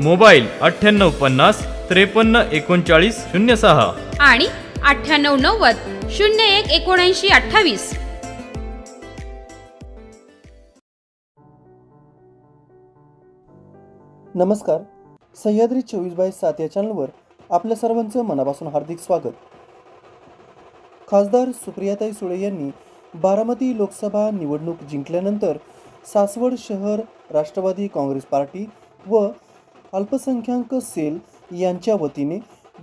Mobile अठ्ठ्याण्णव पन्नास त्रेपन्न एकोणचाळीस शून्य सहा. आणि अठ्ठ्याण्णव नव्वद शून्य एक एकोणऐंशी अठ्ठावीस. नमस्कार. सह्याद्री चोवीस बाय सात या चॅनलवर आपल्या सर्वांचं मनापासून हार्दिक स्वागत. खासदार सुप्रियाताई सुळे यांनी बारामती लोकसभा निवडणूक जिंकल्यानंतर सासवड शहर राष्ट्रवादी काँग्रेस पार्टी व अल्पसंख्याक सेल यांच्या वतीने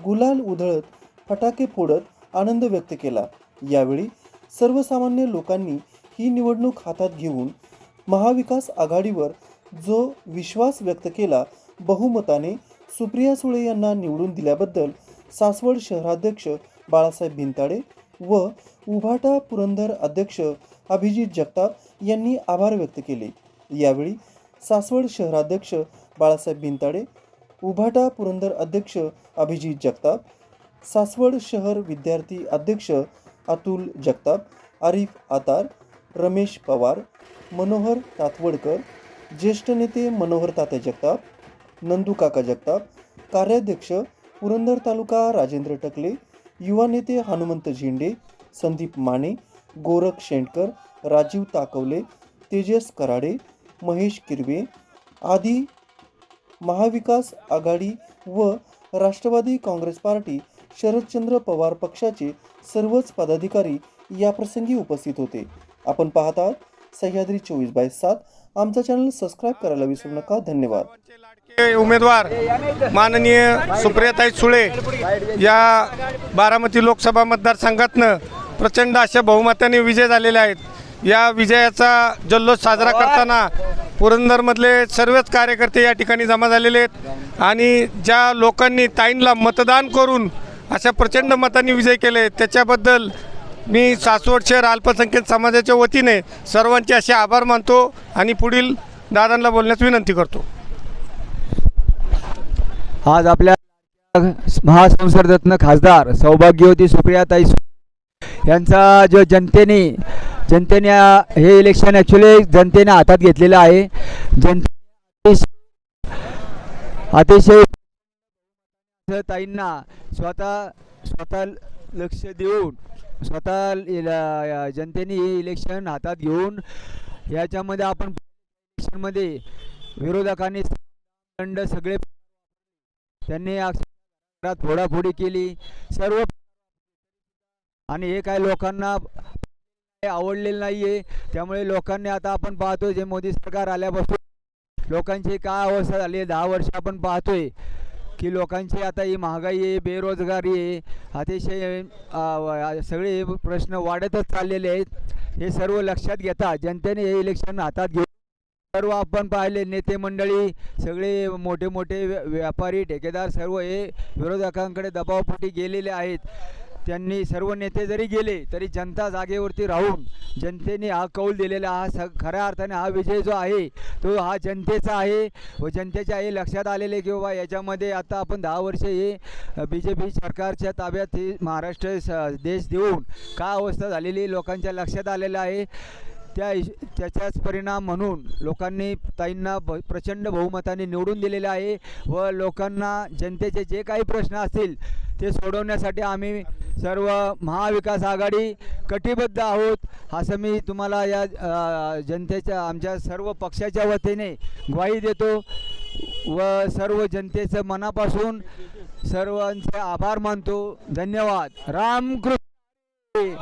गुलाल उधळत फटाके फोडत आनंद व्यक्त केला. यावेळी सर्वसामान्य लोकांनी ही निवडणूक हातात घेऊन महाविकास आघाडीवर जो विश्वास व्यक्त केला बहुमताने सुप्रिया सुळे यांना निवडून दिल्याबद्दल सासवड शहराध्यक्ष बाळासाहेब भिंताडे व उभाटा पुरंदर अध्यक्ष अभिजित जगताप यांनी आभार व्यक्त केले. यावेळी सासवड शहराध्यक्ष बाळासाहेब भिंताडे उभाटा पुरंदर अध्यक्ष अभिजित जगताप सासवड शहर विद्यार्थी अध्यक्ष अतुल जगताप आरिफ आतार रमेश पवार मनोहर तातवडकर ज्येष्ठ नेते मनोहर तात्या जगताप नंदू काका जगताप कार्याध्यक्ष पुरंदर तालुका राजेंद्र टकले युवा नेते हनुमंत झेंडे संदीप माने गोरख शेंडकर राजीव ताकवले तेजस कराडे महेश किरवे आदी महाविकास आघाडी व राष्ट्रवादी काँग्रेस पार्टी शरदचंद्र पवार पक्षाचे सर्वच पदाधिकारी या प्रसंगी उपस्थित होते. आपण पाहतात सह्याद्री चोवीस बाय सात आमचा चॅनल सबस्क्राईब करायला विसरू नका. धन्यवाद. उमेदवार माननीय सुप्रियाताई सुळे या बारामती लोकसभा मतदारसंघातनं प्रचंड अशा बहुमताने विजय झालेले आहेत. या विजयाचा जल्लोष साजरा करताना पुरंदरमधले सर्वच कार्यकर्ते या ठिकाणी जमा झालेले आहेत. आणि ज्या लोकांनी ताईंला मतदान करून अशा प्रचंड मतांनी विजय केले त्याच्याबद्दल मी सासवड शहर अल्पसंख्याक समाजाच्या वतीने सर्वांचे असे आभार मानतो आणि पुढील दादांना बोलण्यास विनंती करतो. आज आपल्या महासंसदरत्न खासदार सौभाग्यवती सुप्रियाताई सु- यांचा जो जनतेने जनतेने हे इलेक्शन ॲक्च्युली जनतेने हातात घेतलेलं आहे. जनते अतिशय ताईंना स्वतः स्वतः लक्ष देऊन स्वतः इला- जनतेने हे इलेक्शन हातात घेऊन याच्यामध्ये आपण इलेक्शनमध्ये विरोधकांनी दंड सगळे त्यांनी अक्षरात फोडाफोडी केली. सर्व आणि हे काय लोकांना आवडलेलं नाहीये. त्यामुळे लोकांनी आता आपण पाहतोय जे मोदी सरकार आल्यापासून लोकांची काय अवस्था झाली आहे? दहा वर्ष आपण पाहतोय की लोकांची आता ही महागाई आहे बेरोजगारी आहे. अतिशय सगळे प्रश्न वाढतच चाललेले आहेत. हे सर्व लक्षात घेता जनतेने हे इलेक्शन हातात घेऊन सर्व आपण पाहिले नेते मंडळी सगळे मोठे मोठे व्या- व्यापारी ठेकेदार सर्व हे विरोधकांकडे दबावपोटी गेलेले आहेत. त्यांनी सर्व नेते जरी गेले तरी जनता जागेवरती राहून जनतेने हा कौल दिलेला हा स खऱ्या अर्थाने हा विजय जो आहे तो हा जनतेचा आहे. व जनतेच्या हे लक्षात आलेले की बाबा याच्यामध्ये आता आपण दहा वर्ष हे बी जे पी सरकारच्या ताब्यात हे महाराष्ट्र स- देश देऊन काय अवस्था झालेली लोकांच्या लक्षात आलेलं आहे. त्या त्याचाच परिणाम म्हणून लोकांनी ताईंना ब प्रचंड बहुमताने निवडून दिलेले आहे व लोकांना जनतेचे जे काही प्रश्न असतील ते सोडवण्यासाठी आम्ही सर्व महाविकास आघाडी कटिबद्ध आहोत. असं मी तुम्हाला या जनतेच्या आमच्या सर्व पक्षाच्या वतीने ग्वाही देतो व सर्व जनतेचं मनापासून सर्वांचे आभार मानतो. धन्यवाद. रामकृष्ण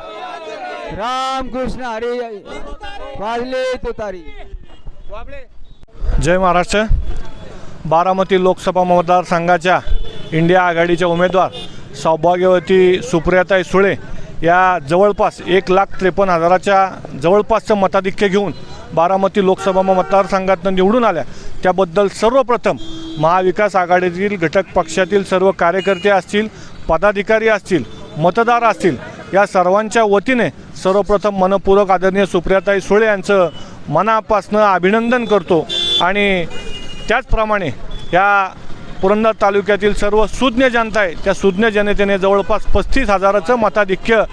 रामकृष्ण हरी. वाजले तुतारी जय महाराष्ट्र. बारामती लोकसभा मतदारसंघाच्या इंडिया आघाडीच्या उमेदवार सौभाग्यवती सुप्रियाताई सुळे या जवळपास एक लाख त्रेपन्न हजाराच्या जवळपासचं मताधिक्य घेऊन बारामती लोकसभा मतदारसंघातनं निवडून आल्या. त्याबद्दल सर्वप्रथम महाविकास आघाडीतील घटक पक्षातील सर्व कार्यकर्ते असतील पदाधिकारी असतील मतदार असतील या सर्वांच्या वतीने सर्वप्रथम मनपूर्वक आदरणीय सुप्रियाताई सुळे यांचं मनापासनं अभिनंदन करतो. आणि त्याचप्रमाणे या पुरंदर तालुक्यातील सर्व सुज्ञ जनता आहे. त्या सुज्ञ जनतेने जवळपास पस्तीस हजाराचं मताधिक्य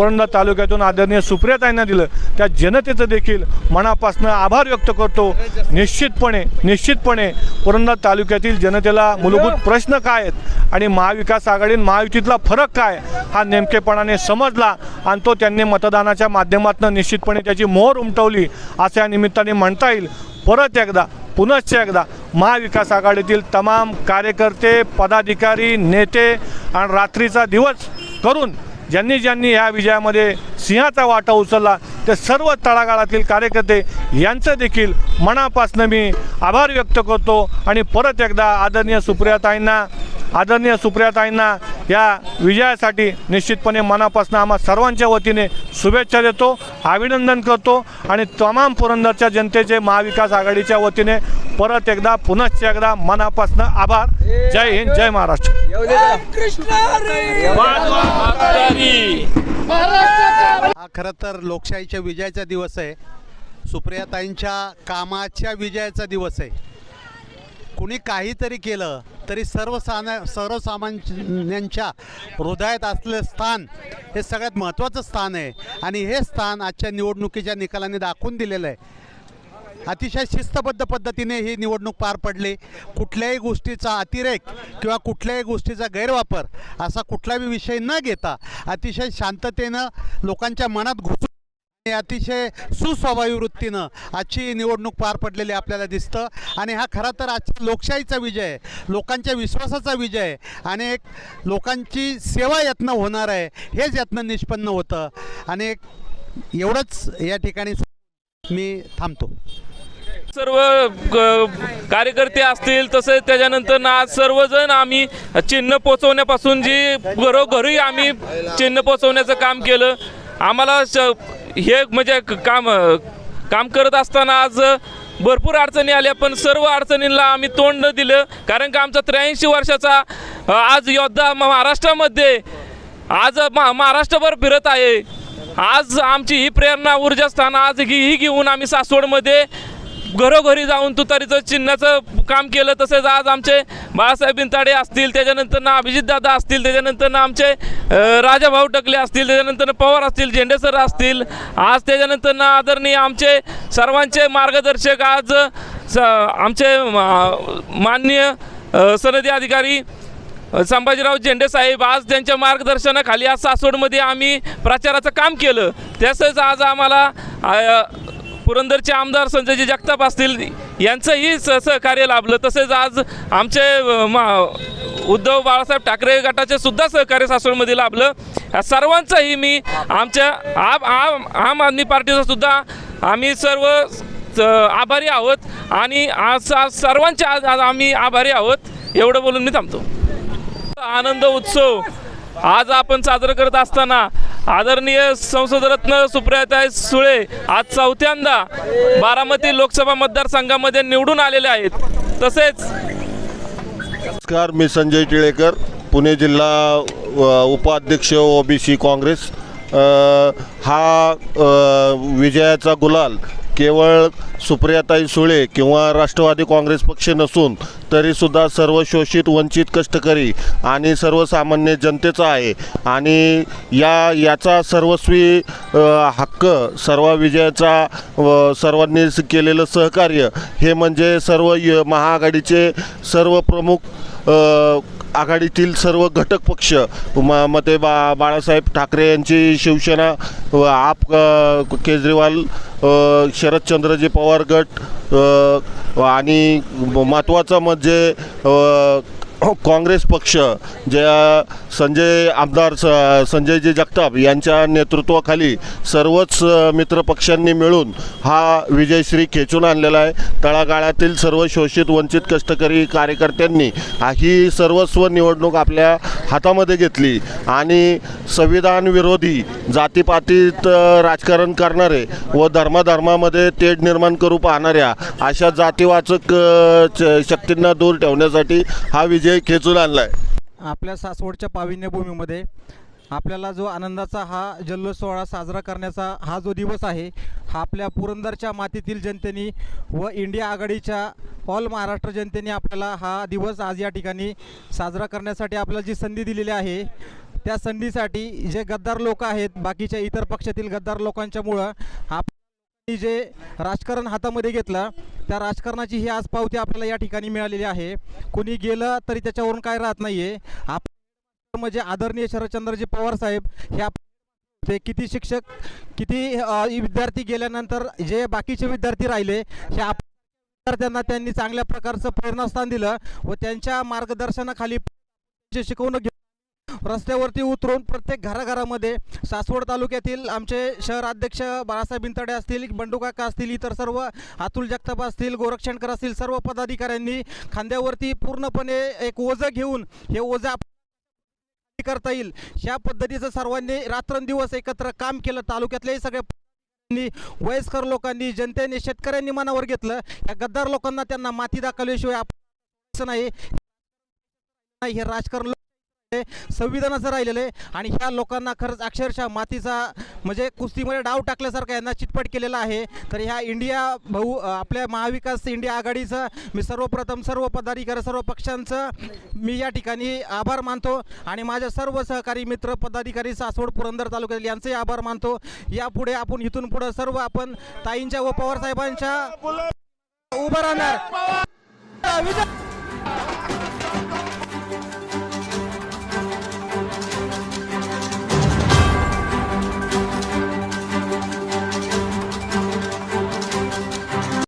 पुरंदर तालुक्यातून आदरणीय सुप्रियाताईंना दिलं. त्या जनतेचं देखील मनापासनं आभार व्यक्त करतो. निश्चितपणे निश्चितपणे पुरंदर तालुक्यातील जनतेला मूलभूत प्रश्न काय आहेत आणि महाविकास आघाडी महायुतीतला फरक काय हा नेमकेपणाने समजला आणि तो त्यांनी मतदानाच्या माध्यमातून निश्चितपणे त्याची मोहर उमटवली असं या निमित्ताने म्हणता येईल. परत एकदा पुनश्च एकदा महाविकास आघाडीतील तमाम कार्यकर्ते पदाधिकारी नेते आणि रात्रीचा दिवस करून ज्यांनी ज्यांनी या विजयामध्ये सिंहाचा वाटा उचलला ते सर्व तळागाळातील कार्यकर्ते यांचं देखील मनापासून मी आभार व्यक्त करतो. आणि परत एकदा आदरणीय सुप्रियाताईंना आदरणीय सुप्रियाताईंना या विजयासाठी निश्चितपणे मनापासून आम्हा सर्वांच्या वतीने शुभेच्छा देतो अभिनंदन करतो. आणि तमाम पुरंदरच्या जनतेचे महाविकास आघाडीच्या वतीने परत एकदा पुनश्च एकदा मनापासून आभार. जय हिंद जय महाराष्ट्र. हा खरं तर लोकशाहीच्या विजयाचा दिवस आहे. सुप्रियाताईंच्या कामाच्या विजयाचा दिवस आहे. कुणी काहीतरी केलं तरी सर्वसाना सर्वसामान्यांच्या हृदयात असलेलं स्थान हे सगळ्यात महत्त्वाचं स्थान आहे. आणि हे स्थान आजच्या निवडणुकीच्या निकालाने दाखवून दिलेलं आहे. अतिशय शिस्तबद्ध पद्धतीने ही निवडणूक पार पडली. कुठल्याही गोष्टीचा अतिरेक किंवा कुठल्याही गोष्टीचा गैरवापर असा कुठलाही विषय न घेता अतिशय शांततेनं लोकांच्या मनात घुसून अतिशय सुस्वाभाविक वृत्तीनं आजची निवडणूक पार पडलेली आपल्याला दिसतं. आणि हा खरा तर आजच्या लोकशाहीचा विजय आहे लोकांच्या विश्वासाचा विजय आहे आणि एक लोकांची सेवा यत्न होणार आहे हेच यत्न निष्पन्न होतं. आणि एक एवढंच या ठिकाणी मी थांबतो. सर्व कार्यकर्ते असतील तसेच त्याच्यानंतर आज सर्वजण आम्ही चिन्ह पोचवण्यापासून जी घरोघरी आम्ही चिन्ह पोचवण्याचं काम केलं. आम्हाला श- हे म्हणजे क- काम काम करत असताना आज भरपूर अडचणी आल्या पण सर्व अडचणींना आम्ही तोंड न दिलं. कारण का आमचा त्र्याऐंशी वर्षाचा आज योद्धा महाराष्ट्रामध्ये आज मा महाराष्ट्रभर फिरत आहे. आज आमची ही प्रेरणा ऊर्जास्थान आज ही घेऊन आम्ही सासवडमध्ये घरोघरी जाऊन तुतारीचं चिन्हाचं काम केलं तसेच आज आमचे बाळासाहेब बिनताडे असतील त्याच्यानंतर अभिजित दादा असतील त्याच्यानंतर आमचे राजाभाऊ टकले असतील त्याच्यानंतर पवार असतील झेंडेसर असतील आज त्याच्यानंतर आदरणीय आमचे सर्वांचे मार्गदर्शक आज स आमचे माननीय सनदी अधिकारी संभाजीराव झेंडे साहेब आज त्यांच्या मार्गदर्शनाखाली आज सासवडमध्ये आम्ही प्रचाराचं काम केलं. तसंच आज आम्हाला पुरंदरचे आमदार संजयजी जगताप असतील यांचंही स सहकार्य लाभलं. तसेच आज आमचे मा उद्धव बाळासाहेब ठाकरे गटाचे सुद्धा सहकार्य सासवडमध्ये लाभलं. या सर्वांचंही मी आमच्या आम आम आम आदमी पार्टीचा सुद्धा आम्ही सर्व आभारी आहोत. आणि आज आज सर्वांचे आज आज आम्ही आभारी आहोत. एवढं बोलून मी थांबतो. आनंद उत्सव आज आपण साजरं करत असताना आदरणीय संसदरत्न सुप्रियाताई सुळे आज चौथ्यांदा बारामती लोकसभा मतदारसंघामध्ये निवडून आलेले आहेत. तसेच नमस्कार मी संजय टिळेकर पुणे जिल्हा उपाध्यक्ष ओबीसी काँग्रेस. हा विजयाचा गुलाल. केवळ सुप्रियाताई सुळे किंवा राष्ट्रवादी काँग्रेस पक्ष नसून तरीसुद्धा सर्व शोषित वंचित कष्टकरी आणि सर्वसामान्य जनतेचा आहे. आणि या याचा सर्वस्वी हक्क सर्व विजयाचा सर्वांनी केलेलं सहकार्य हे म्हणजे सर्व य महाआघाडीचे सर्व प्रमुख आघाडीतील सर्व घटक पक्ष. म मते बा बाळासाहेब ठाकरे यांची शिवसेना आप केजरीवाल शरदचंद्रजी पवार गट आणि महत्त्वाचं म्हणजे हो, काँग्रेस पक्ष ज्या संजय आमदार स संजयजी जगताप यांच्या नेतृत्वाखाली सर्वच मित्र मित्रपक्षांनी मिळून हा विजयश्री खेचून आणलेला आहे. तळागाळातील सर्व शोषित वंचित कष्टकरी कार्यकर्त्यांनी ही सर्वस्व निवडणूक आपल्या हातामध्ये घेतली आणि संविधान विरोधी जातीपातीत राजकारण करणारे व धर्माधर्मामध्ये तेढ निर्माण करू पाहणाऱ्या अशा जातीवाचक च- शक्तींना दूर ठेवण्यासाठी हा विजय खेचून आणला आहे आपल्या सासवडच्या पाविन्यभूमीमध्ये आपल्याला जो आनंदाचा हा जल्लोष सोहळा साजरा करण्याचा हा जो दिवस आहे हा आपल्या पुरंदरच्या मातीतील जनतेने व इंडिया आघाडीच्या ऑल महाराष्ट्र जनतेने आपल्याला हा दिवस आज या ठिकाणी साजरा करण्यासाठी आपल्याला जी संधी दिलेली आहे त्या संधीसाठी जे गद्दार लोक आहेत बाकीच्या इतर पक्षातील गद्दार लोकांच्यामुळं आप जे राजकारण हातामध्ये घेतलं त्या राजकारणाची ही आज पावती आपल्याला या ठिकाणी मिळालेली आहे. कोणी गेलं तरी त्याच्यावरून काय राहत नाहीये. आप म्हणजे आदरणीय शरदचंद्रजी पवार साहेब हे आप ते किती शिक्षक किती विद्यार्थी गेल्यानंतर जे बाकीचे विद्यार्थी राहिले हे आप विद्यार्थ्यांना त्यांनी चांगल्या प्रकारचं प्रेरणास्थान दिलं व त्यांच्या मार्गदर्शनाखाली शिकवणं रस्त्यावरती उतरून प्रत्येक घराघरामध्ये सासवड तालुक्यातील आमचे शहर अध्यक्ष बाळासाहेब बिंतडे असतील बंडू काका असतील इतर सर्व अतुल जगताप असतील गोरक्षणकर असतील सर्व पदाधिकाऱ्यांनी खांद्यावरती पूर्णपणे एक ओझं घेऊन हे ओझं आप- करता येईल. ह्या पद्धतीचं सर्वांनी रात्रंदिवस एकत्र काम केलं. तालुक्यातल्याही सगळ्या वयस्कर लोकांनी जनतेने शेतकऱ्यांनी मनावर घेतलं. या गद्दार लोकांना त्यांना माती दाखवल्याशिवाय आपण नाही नाही, हे राजकारण संविधानाचं राहिलेलं आहे. आणि ह्या लोकांना खरंच अक्षरशः मातीचा म्हणजे कुस्तीमध्ये डाव टाकल्यासारखा यांना चितपट केलेला आहे. तर ह्या इंडिया भाऊ आपल्या महाविकास इंडिया आघाडीचं मी सर्वप्रथम सर्व पदाधिकारी सर्व पक्षांचं मी या ठिकाणी आभार मानतो. आणि माझ्या सर्व सहकारी मित्र पदाधिकारी सासवड पुरंदर तालुक्यातील यांचेही आभार मानतो. यापुढे आपण इथून पुढे सर्व आपण ताईंच्या व पवार साहेबांच्या उभं राहणार.